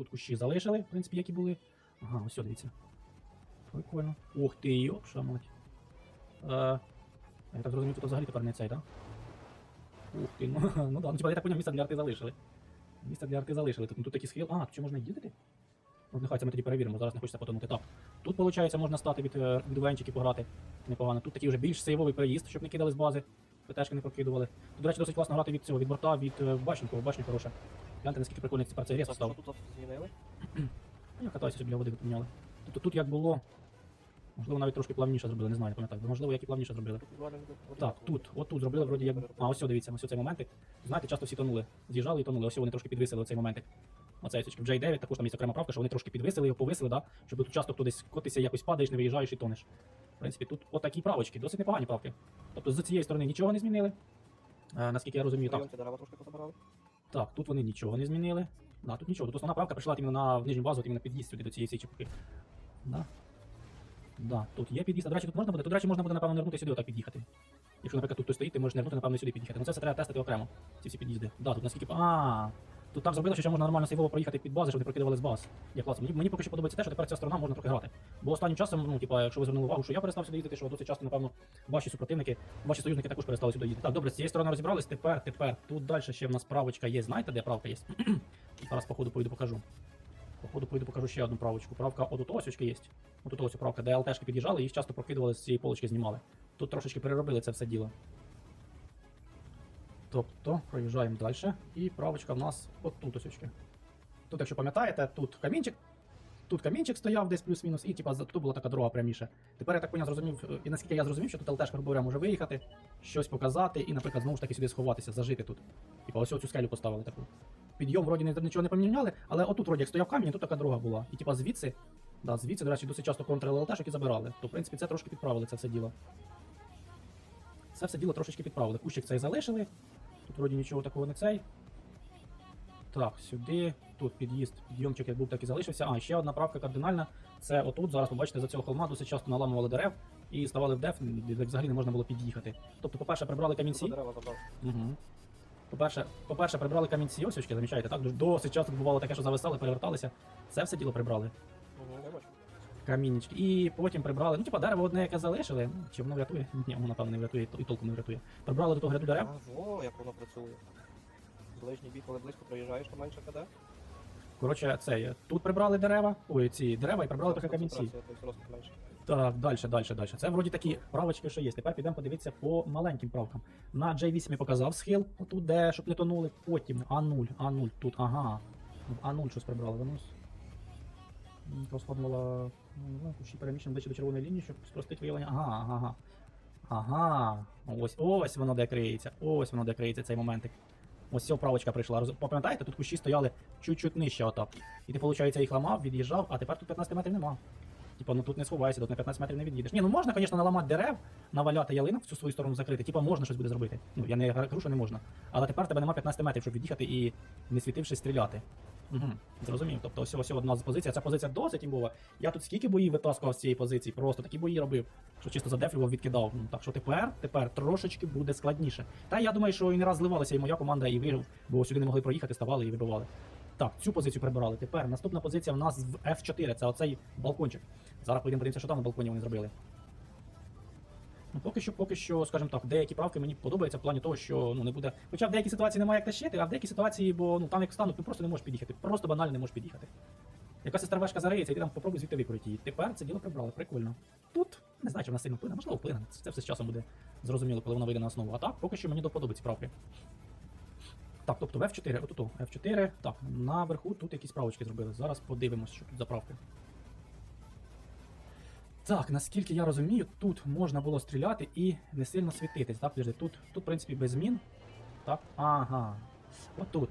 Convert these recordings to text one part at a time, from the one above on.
тут кущі залишили, в принципі, які були. Ага, ось, дивіться. Прикольно. Ух ти, йопша мать. Е, я так зрозумів, тут взагалі тепер не цей, так? Ух ти, ну, ну да, ну типа я так поняв, місце для арти залишили. Місце для арти залишили. Тут, ну, тут такий схил. А, тут можна їздити? Ну, нехай це ми тоді перевіримо, зараз не хочеться потонути. Так. Тут, виходить, можна стати від, е, від венчиків пограти. Непогано. Тут такий вже більш сейвовий переїзд, щоб не кидали з бази. ПТшки не прокидували. Тут, до речі, досить класно грати від цього, від борта, від е, башенького, башня хороша. Гляньте, наскільки прикольний тепер цей рез став. тут змінили? Я катаюся собі, води поміняли. Тобто тут як було. Можливо, навіть трошки плавніше зробили, не знаю, не пам'ятаю. Можливо, як і плавніше зробили. Так, тут, от тут зробили вроді як. А, ось, дивіться, ось цей моментик. Знаєте, часто всі тонули. З'їжджали і тонули. Ось вони трошки підвисили оцей моментик. Оцей січки. В J9 також там є окрема правка, що вони трошки підвисили його, повисили, да? щоб тут часто хто десь котися якось падаєш, не виїжджаєш і тонеш. В принципі, тут отакі правочки, досить непогані правки. Тобто з цієї сторони нічого не змінили. Е, наскільки я розумію, так. Так, тут вони нічого не змінили. Да, тут нічого. Тут основна правка прийшла на нижню базу, іменно під'їзд сюди до цієї січки. Да. Да, тут є під'їзд. До речі, тут можна буде. Тут, до речі, можна буде, напевно, нирнути сюди отак під'їхати. Якщо, наприклад, тут хтось стоїть, ти можеш нирнути, напевно, сюди під'їхати. Ну це все треба тестити окремо. Ці всі під'їзди. Да, тут наскільки. А, тут так зробили, що ще можна нормально сейвово проїхати під бази, щоб не прокидували з баз. Як класно. Мені, мені поки що подобається те, що тепер ця сторона можна трохи грати. Бо останнім часом, ну, типа, якщо ви звернули увагу, що я перестав сюди їздити, що досить часто, напевно, ваші супротивники, ваші союзники також перестали сюди їздити. Так, добре, з цієї сторони розібрались. Тепер, тепер. Тут далі ще в нас правочка є. Знаєте, де правка є? Зараз, походу, поїду покажу. Походу, поїду покажу ще одну правочку. Правка от ось є. От ось правка, де ЛТшки під'їжджали, їх часто прокидували з цієї полочки, знімали. Тут трошечки переробили це все діло. Тобто, проїжджаємо далі. І правочка в нас от тут ось. очки. Тут, якщо пам'ятаєте, тут камінчик. Тут камінчик стояв десь плюс-мінус, і типа тут була така дорога пряміше. Тепер я так поняв, зрозумів, е, і наскільки я зрозумів, що тут ЛТшка, грубо говоря, може виїхати, щось показати і, наприклад, знову ж таки сюди сховатися, зажити тут. Типа ось цю скелю поставили таку. Підйом вроді нічого не поміняли, але отут вроді як стояв камінь, тут така дорога була. І типа звідси, да, звідси, до речі, досить часто контрили ЛТшок і забирали. То, в принципі, це трошки підправили це все діло. Це все діло трошечки підправили. Кущик цей залишили. Тут вроді нічого такого не цей. Так, сюди, тут під'їзд, підйомчик як був, так і залишився. А, ще одна правка кардинальна. Це отут. Зараз побачите, за цього холма досить часто наламували дерев і ставали в деф, де взагалі не можна було під'їхати. Тобто, по-перше, прибрали камінці. Дерева. Угу. По-перше, по-перше, прибрали камінці, ось замічаєте, так? Досить часто бувало таке, що зависали, переверталися. Це все діло прибрали. Камінечки. І потім прибрали. Ну, типа дерево одне, яке залишили. Ну, Чи воно врятує? Ні, воно напевно не врятує, і толком не врятує. Прибрали до того гряду дерев. Во, як воно працює. Ближній бій, коли близько проїжджаєш, то менше КД. Коротше, це є. Тут прибрали дерева, ой, ці дерева і прибрали трохи камінці. Концентрація, тобто розкид менше. Так, далі, далі, далі. Це вроді такі правочки, що є. Тепер підемо подивитися по маленьким правкам. На J8 я показав схил, отут де, щоб не тонули. Потім А0, А0, тут, ага. А0 щось прибрали. Воно с- м, розходувала ну, кущі переміщено ближче до червоної лінії, щоб спростити виявлення. Ага, ага, ага. Ось, ось воно де криється. Ось воно де криється цей моментик. Ось ця правочка прийшла. Пам'ятаєте, тут кущі стояли чуть-чуть нижче отак. І ти, виходить, їх ламав, від'їжджав, а тепер тут 15 метрів нема. Типа, ну тут не сховайся, тут на 15 метрів не від'їдеш. Ні, ну можна, звісно, наламати дерев, наваляти ялинок цю свою сторону закрити. Типа можна щось буде зробити. Ну я не кажу, що не можна. Але тепер тебе нема 15 метрів, щоб від'їхати і не світившись стріляти. Угу, зрозумів. Тобто ось ось одна з позицій. Ця позиція досить імбова. Я тут скільки боїв витаскував з цієї позиції, просто такі бої робив, що чисто задефлював, відкидав. Ну, так що тепер, тепер трошечки буде складніше. Та я думаю, що і не раз зливалася і моя команда, і виграв, бо сюди не могли проїхати, ставали і вибивали. Так, цю позицію прибирали. Тепер наступна позиція в нас в F4, це оцей балкончик. Зараз поїдемо подивимося, що там на балконі вони зробили. Поки що, поки що, скажімо так, деякі правки мені подобаються в плані того, що ну не буде. Хоча в деякій ситуації немає як тащити, а в деякій ситуації, бо ну там як стануть, ну просто не можеш під'їхати. Просто банально не можеш під'їхати. Якась стервешка зариється, і ти там попробуй звідти викрути її. Тепер це діло прибрали, прикольно. Тут не знаю, чи вона сильно вплине, можливо, вплине. Це все з часом буде зрозуміло, коли вона вийде на основу. А так, поки що мені доподобаються правки. Так, тобто в F4, отут F4. Так, наверху тут якісь правочки зробили. Зараз подивимось, що тут за правки. Так, наскільки я розумію, тут можна було стріляти і не сильно світитись. Так, подожди, тут, тут, в принципі, без змін. Так, ага. Отут.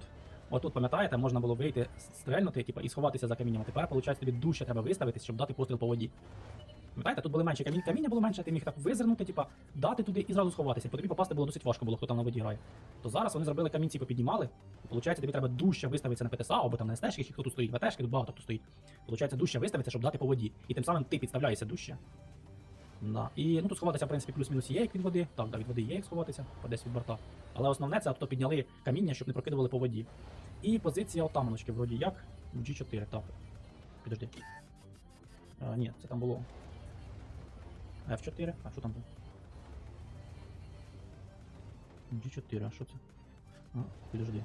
Отут, пам'ятаєте, можна було вийти, стрельнути, типу, і сховатися за камінням. Тепер, виходить, тобі дужче треба виставитись, щоб дати постріл по воді. Пам'ятаєте, тут були менші камінь, каміння було менше, ти міг так визирнути, типа, дати туди і зразу сховатися. По тобі попасти було досить важко було, хто там на воді грає. То зараз вони зробили камінці, попіднімали. Получається, тобі треба дужче виставитися на ПТСА, або там на СТшки, чи хто тут стоїть, ВТшки, тут багато хто стоїть. Получається, дужче виставитися, щоб дати по воді. І тим самим ти підставляєшся дужче. Да. І ну тут сховатися, в принципі, плюс-мінус є як від води. Так, да, від води є як сховатися, десь від борта. Але основне це то підняли каміння, щоб не прокидували по воді. І позиція отаманочки, вроді як. G4, так. Підожди. А, ні, це там було. F4, а що там було? G4, а що це? А, підожди.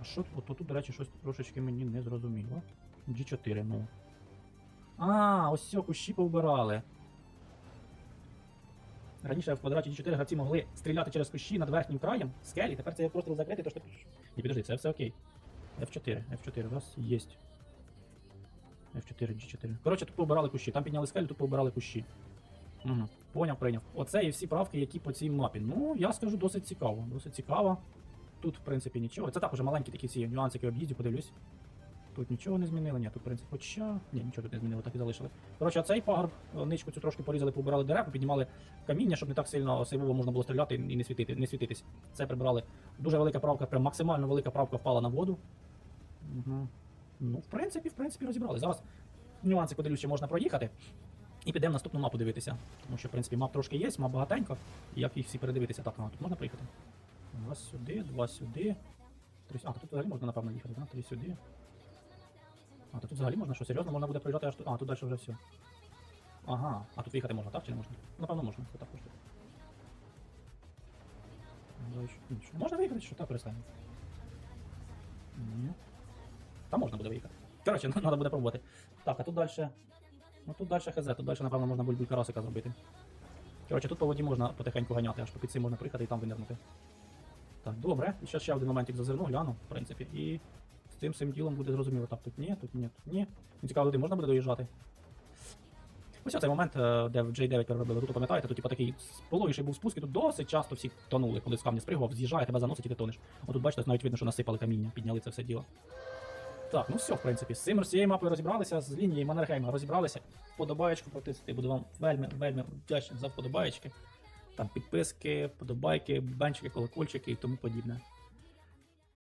А що тут? Тут, до речі, щось трошечки мені не зрозуміло. G4, ну. А, ось все, кущі повбирали. Раніше в квадраті G4 гравці могли стріляти через кущі над верхнім краєм скелі, тепер це є просто закритий, то що. Ні, підожди, це все окей. F4, F4, раз, єсть. F4, G4. Коротше, тут повбирали кущі. Там підняли скелі, тут повбирали кущі. Угу. Поняв, прийняв. Оце і всі правки, які по цій мапі. Ну, я скажу, досить цікаво. Досить цікаво. Тут, в принципі, нічого. Це так уже маленькі такі ці нюансики об'їздів, подивлюсь. Тут нічого не змінили, ні, тут, в принципі, хоча. Ні, нічого тут не змінили, так і залишили. Коротше, цей пагорб, е, ничку цю трошки порізали, побирали дерева, піднімали каміння, щоб не так сильно сейвово можна було стріляти і не світити, не світитись. Це прибрали. Дуже велика правка, прям максимально велика правка впала на воду. Угу. Ну, в принципі, в принципі, розібрали. Зараз нюанси подивлюсь, що можна проїхати. І підемо наступну мапу дивитися. Тому що, в принципі, мап трошки є, мап багатенько. Як їх всі передивитися, так, а, тут можна приїхати. Раз сюди, два сюди. Три... А, тут взагалі можна, напевно, їхати, так? Три сюди. А, то тут взагалі можна що, серйозно можна буде проїжджати аж тут. А, тут далі вже все. Ага, а тут виїхати можна, так чи не можна? Напевно, можна, це так коштує. Ну, Можна виїхати, що так перестане. Ні. Та можна буде виїхати. Коротше, треба буде пробувати. Так, а тут далі. Ну тут далі хз, тут далі, напевно, можна бульбуль карасика зробити. Коротше, тут по воді можна потихеньку ганяти, аж по під цим можна приїхати і там винирнути. Так, добре. І ще один моментик зазирну, гляну, в принципі. І з цим всім ділом буде зрозуміло. Так, тут ні, тут ні, тут ні. Мені цікаво, туди можна буде доїжджати. Ось цей момент, е, де в J9 переробили руту, пам'ятаєте, тут типу такий половіший був спуск, і тут досить часто всі тонули, коли з камня спригував, з'їжджає, тебе заносить і ти тонеш. Отут бачите, навіть видно, що насипали каміння, підняли це все діло. Так, ну все, в принципі, з цим цією мапою розібралися, з лінією Маннергейма розібралися. Вподобаєчку протисти, буду вам вельми, вельми вдячний за вподобаєчки. Там підписки, вподобайки, бенчики, колокольчики і тому подібне.